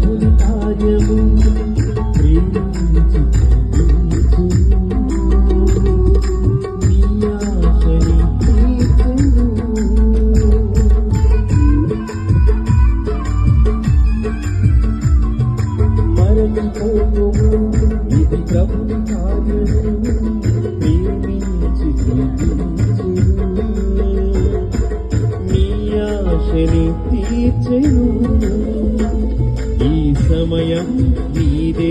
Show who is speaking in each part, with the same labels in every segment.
Speaker 1: ప్రభుని కార్యము ఇది ప్రభుని కార్యము ప్రేమించి ఆశని సమయం నీదే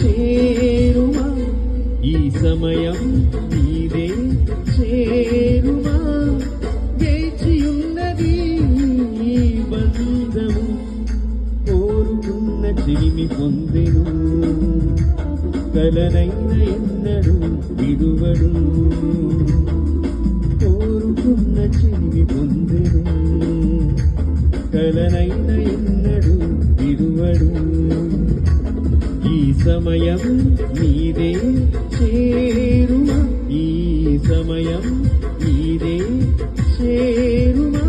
Speaker 1: చేరుమా? ఈ సమయం నీదే చేరుమా? వేచియున్నది ఈ బంధము కోరుకున్న చిరిమి పొందెను. కలనైన ఎన్నడు విడువడు. కోరుకున్న చిరిమి పొందెను. కలనైన ఎన్నడు విడువడు. ఈ సమయం మీరే చేరు ఈ సమయం మీరే చేరుమా.